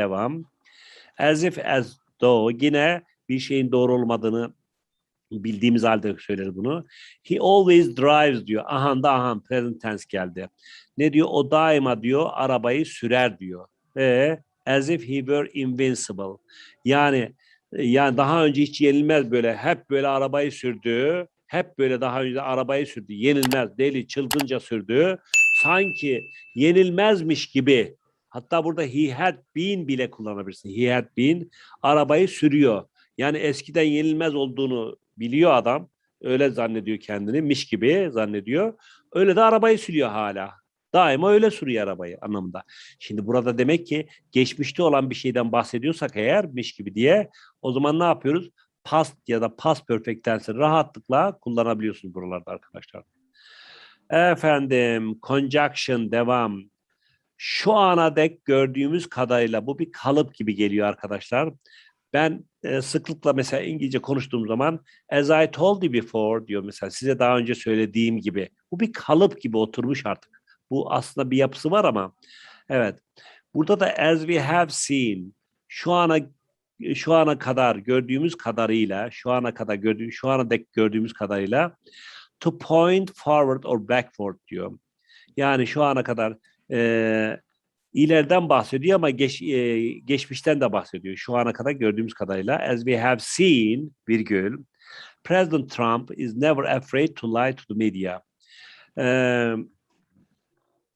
Devam. As if as though yine bir şeyin doğru olmadığını bildiğimiz halde söyleriz bunu. He always drives diyor. Ahan da ahan present tense geldi. Ne diyor? O daima diyor arabayı sürer diyor. E, as if he were invincible. Yani yani daha önce hiç yenilmez böyle hep böyle arabayı sürdü. Hep böyle daha önce arabayı sürdü. Yenilmez, deli, çılgınca sürdü. Sanki yenilmezmiş gibi. Hatta burada he had been bile kullanabilirsin. He had been arabayı sürüyor. Yani eskiden yenilmez olduğunu biliyor adam. Öyle zannediyor kendini, miş gibi zannediyor. Öyle de arabayı sürüyor hala. Daima öyle sürüyor arabayı anlamında. Şimdi burada demek ki geçmişte olan bir şeyden bahsediyorsak eğer miş gibi diye o zaman ne yapıyoruz? Past ya da past perfect tense'i rahatlıkla kullanabiliyorsunuz buralarda arkadaşlar. Efendim conjunction devam. Şu ana dek gördüğümüz kadarıyla bu bir kalıp gibi geliyor arkadaşlar. Ben e, sıklıkla mesela İngilizce konuştuğum zaman as I told you before diyor mesela size daha önce söylediğim gibi. Bu bir kalıp gibi oturmuş artık. Bu aslında bir yapısı var ama evet. Burada da as we have seen şu ana şu ana kadar gördüğümüz kadarıyla şu ana kadar gördüğümüz şu ana dek gördüğümüz kadarıyla to point forward or backward diyor. Yani şu ana kadar e, ileriden bahsediyor ama geç, e, geçmişten de bahsediyor. Şu ana kadar gördüğümüz kadarıyla as we have seen virgül President Trump is never afraid to lie to the media. E,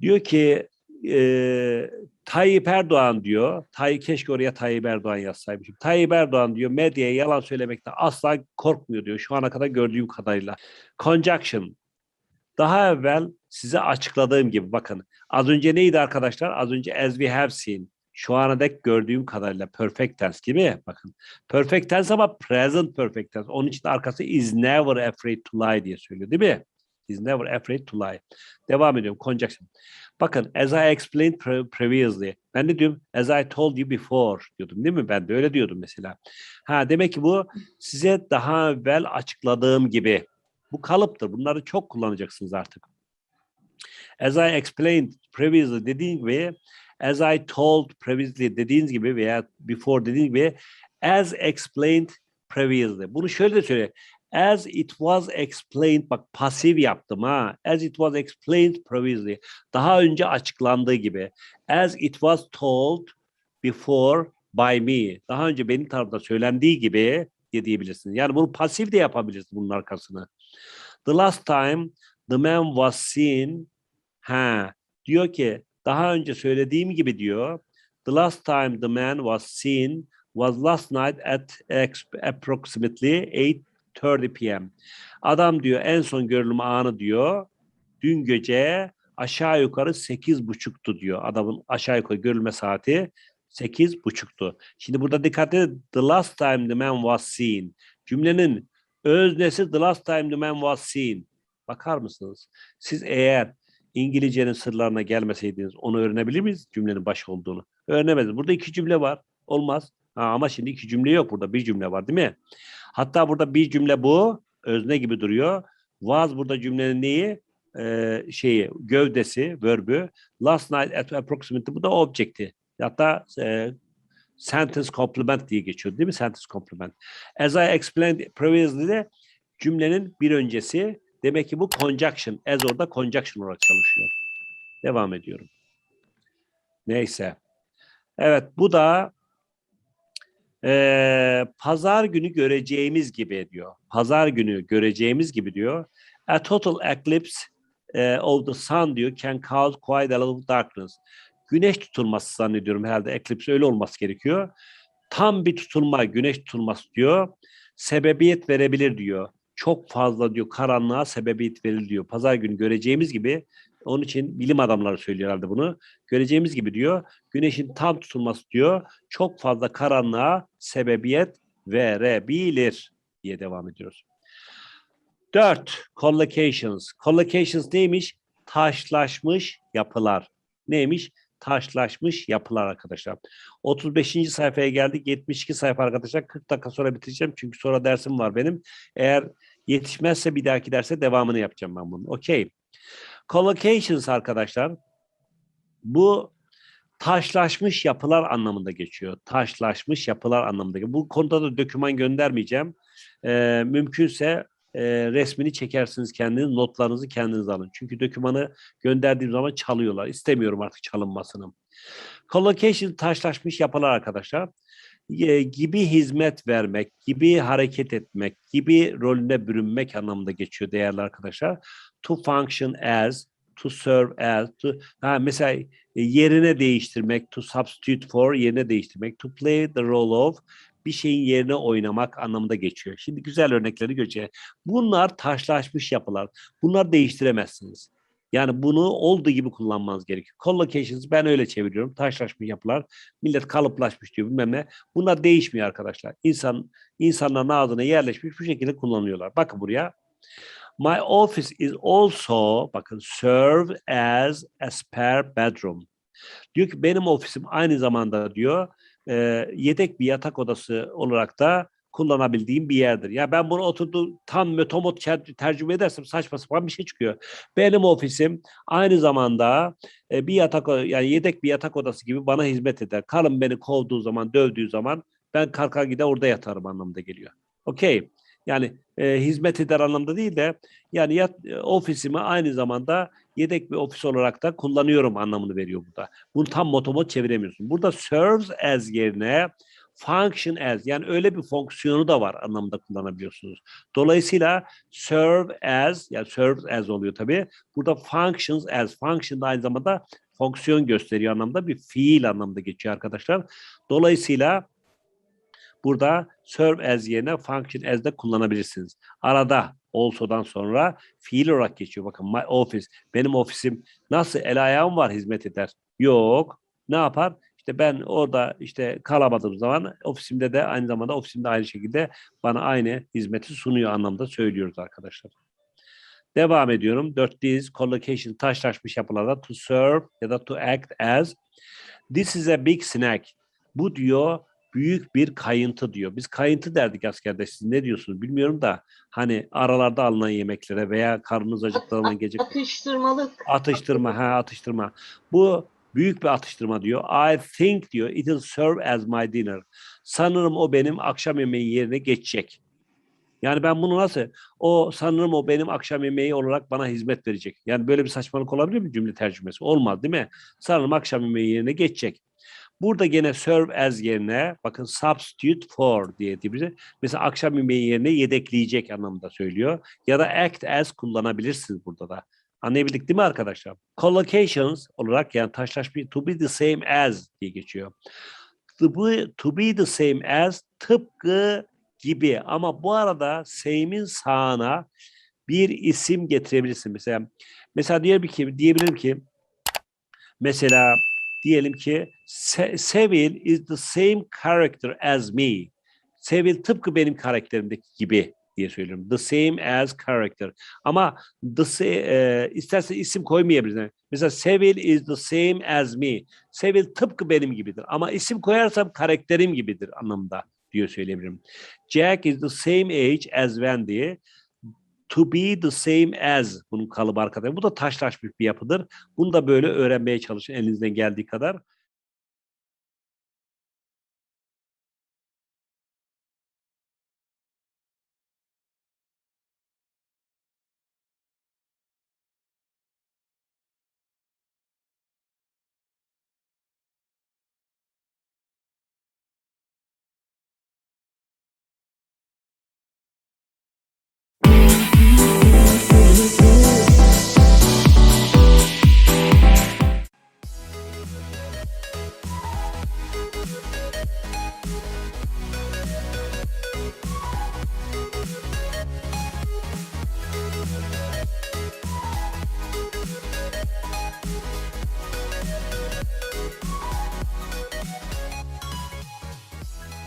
diyor ki e, Tayyip Erdoğan diyor, Tayyip keşke oraya Tayyip Erdoğan yazsaymışım. Tayyip Erdoğan diyor medyaya yalan söylemekte asla korkmuyor diyor şu ana kadar gördüğüm kadarıyla. Conjunction. Daha evvel size açıkladığım gibi bakın. Az önce neydi arkadaşlar? Az önce as we have seen. Şu ana dek gördüğüm kadarıyla perfect tense gibi bakın. Perfect tense ama present perfect tense. Onun için arkası is never afraid to lie diye söylüyor değil mi? Is never afraid to lie. Devam ediyorum. Conjunction. Bakın as I explained pre- previously. Ben de diyorum as I told you before diyordum değil mi? Ben de öyle diyordum mesela. Ha demek ki bu size daha evvel açıkladığım gibi. Bu kalıptır. Bunları çok kullanacaksınız artık. As I explained previously dediğim gibi as I told previously dediğiniz gibi veya before dediğim gibi as explained previously. Bunu şöyle de söyle. As it was explained, bak pasif yaptım ha. As it was explained previously. Daha önce açıklandığı gibi. As it was told before by me. Daha önce benim tarafından söylendiği gibi diye diyebilirsiniz. Yani bunu pasif de yapabilirsiniz bunun arkasını. The last time the man was seen. Ha, diyor ki daha önce söylediğim gibi diyor. The last time the man was seen was last night at approximately 8:30 p.m. Adam diyor en son görülüm anı diyor. Dün gece aşağı yukarı sekiz buçuktu diyor. Adamın aşağı yukarı görülme saati sekiz buçuktu. Şimdi burada dikkat edin. The last time the man was seen. Cümlenin öznesi the last time the man was seen. Bakar mısınız? Siz eğer İngilizcenin sırlarına gelmeseydiniz onu öğrenebilir miyiz cümlenin baş olduğunu? Öğrenemez. Burada iki cümle var. Olmaz. Ha, ama şimdi iki cümle yok burada. Bir cümle var değil mi? Hatta burada bir cümle bu. Özne gibi duruyor. Was burada cümlenin neyi? Ee, şeyi, gövdesi, verbü. Last night at approximately bu da objecti. Hatta e, sentence complement diye geçiyor değil mi? Sentence complement. As I explained previously de cümlenin bir öncesi demek ki bu conjunction. As orada conjunction olarak çalışıyor. Devam ediyorum. Neyse. Evet bu da eee, pazar günü göreceğimiz gibi diyor. Pazar günü göreceğimiz gibi diyor. A total eclipse eh, of the sun diyor can cause quite a lot of darkness. Güneş tutulması zannediyorum herhalde eclipse öyle olması gerekiyor. Tam bir tutulma, güneş tutulması diyor. Sebebiyet verebilir diyor. Çok fazla diyor karanlığa sebebiyet verir diyor. Pazar günü göreceğimiz gibi onun için bilim adamları söylüyor herhalde bunu. Göreceğimiz gibi diyor. Güneşin tam tutulması diyor. Çok fazla karanlığa sebebiyet verebilir diye devam ediyoruz. Dört, collocations. Collocations neymiş? Taşlaşmış yapılar. Neymiş? Taşlaşmış yapılar arkadaşlar. 35. sayfaya geldik. 72 sayfa arkadaşlar. 40 dakika sonra bitireceğim. Çünkü sonra dersim var benim. Eğer yetişmezse bir dahaki derse devamını yapacağım ben bunun. Okey. Collocations arkadaşlar. Bu taşlaşmış yapılar anlamında geçiyor. Taşlaşmış yapılar anlamında. Bu konuda da doküman göndermeyeceğim. Ee, mümkünse e, resmini çekersiniz kendiniz, notlarınızı kendiniz alın. Çünkü dokümanı gönderdiğim zaman çalıyorlar. İstemiyorum artık çalınmasını. Collocation taşlaşmış yapılar arkadaşlar. E, gibi hizmet vermek, gibi hareket etmek, gibi rolüne bürünmek anlamında geçiyor değerli arkadaşlar. To function as, to serve as, to, ha, mesela e, yerine değiştirmek, to substitute for yerine değiştirmek, to play the role of bir şeyin yerine oynamak anlamında geçiyor. Şimdi güzel örnekleri göreceğiz. Bunlar taşlaşmış yapılar. Bunlar değiştiremezsiniz. Yani bunu olduğu gibi kullanmanız gerekiyor. Collocations ben öyle çeviriyorum. Taşlaşmış yapılar. Millet kalıplaşmış diyor bilmem ne. Bunlar değişmiyor arkadaşlar. İnsan insanların ağzına yerleşmiş bu şekilde kullanıyorlar. Bakın buraya. My office is also bakın serve as a spare bedroom. Diyor ki benim ofisim aynı zamanda diyor e, yedek bir yatak odası olarak da kullanabildiğim bir yerdir. Ya ben bunu oturdu tam motomot tercüme edersem saçma sapan bir şey çıkıyor. Benim ofisim aynı zamanda e, bir yatak yani yedek bir yatak odası gibi bana hizmet eder. Karım beni kovduğu zaman, dövdüğü zaman ben kalkar gider orada yatarım anlamında geliyor. Okey. Yani e, hizmet eder anlamda değil de yani yat, e, ofisimi aynı zamanda yedek bir ofis olarak da kullanıyorum anlamını veriyor burada. Bunu tam motomot çeviremiyorsun. Burada serves as yerine function as yani öyle bir fonksiyonu da var anlamında kullanabiliyorsunuz. Dolayısıyla serve as yani serves as oluyor tabii. Burada functions as function da aynı zamanda fonksiyon gösteriyor anlamda bir fiil anlamda geçiyor arkadaşlar. Dolayısıyla burada serve as yerine function as de kullanabilirsiniz. Arada also'dan sonra fiil olarak geçiyor. Bakın my office benim ofisim nasıl el ayağım var hizmet eder. Yok. Ne yapar? İşte ben orada işte kalamadığım zaman ofisimde de aynı zamanda ofisimde aynı şekilde bana aynı hizmeti sunuyor anlamda söylüyoruz arkadaşlar. Devam ediyorum. Dörtteyiz. Collocation taşlaşmış yapılarda to serve ya da to act as. This is a big snack. Bu diyor büyük bir kayıntı diyor. Biz kayıntı derdik askerde. Siz ne diyorsunuz bilmiyorum da hani aralarda alınan yemeklere veya karnınız acıktığı gece Atıştırmalık. atıştırma ha atıştırma. Bu büyük bir atıştırma diyor. I think diyor it will serve as my dinner. Sanırım o benim akşam yemeği yerine geçecek. Yani ben bunu nasıl? O sanırım o benim akşam yemeği olarak bana hizmet verecek. Yani böyle bir saçmalık olabilir mi cümle tercümesi? Olmaz değil mi? Sanırım akşam yemeği yerine geçecek. Burada gene serve as yerine bakın substitute for diye diyebiliriz. Mesela akşam yemeği yerine yedekleyecek anlamda söylüyor. Ya da act as kullanabilirsiniz burada da. Anlayabildik değil mi arkadaşlar? Collocations olarak yani taşlaşmış to be the same as diye geçiyor. To be, to be the same as tıpkı gibi ama bu arada same'in sağına bir isim getirebilirsin. Mesela mesela diyelim ki diyebilirim ki mesela diyelim ki Se- Sevil is the same character as me. Sevil tıpkı benim karakterimdeki gibi diye söylüyorum. The same as character. Ama the e, isterse isim koymayabilirsin. Mesela Sevil is the same as me. Sevil tıpkı benim gibidir. Ama isim koyarsam karakterim gibidir anlamında diyor söyleyebilirim. Jack is the same age as Wendy. To be the same as bunun kalıbı arkadaşlar. Bu da taşlaşmış bir yapıdır. Bunu da böyle öğrenmeye çalışın elinizden geldiği kadar.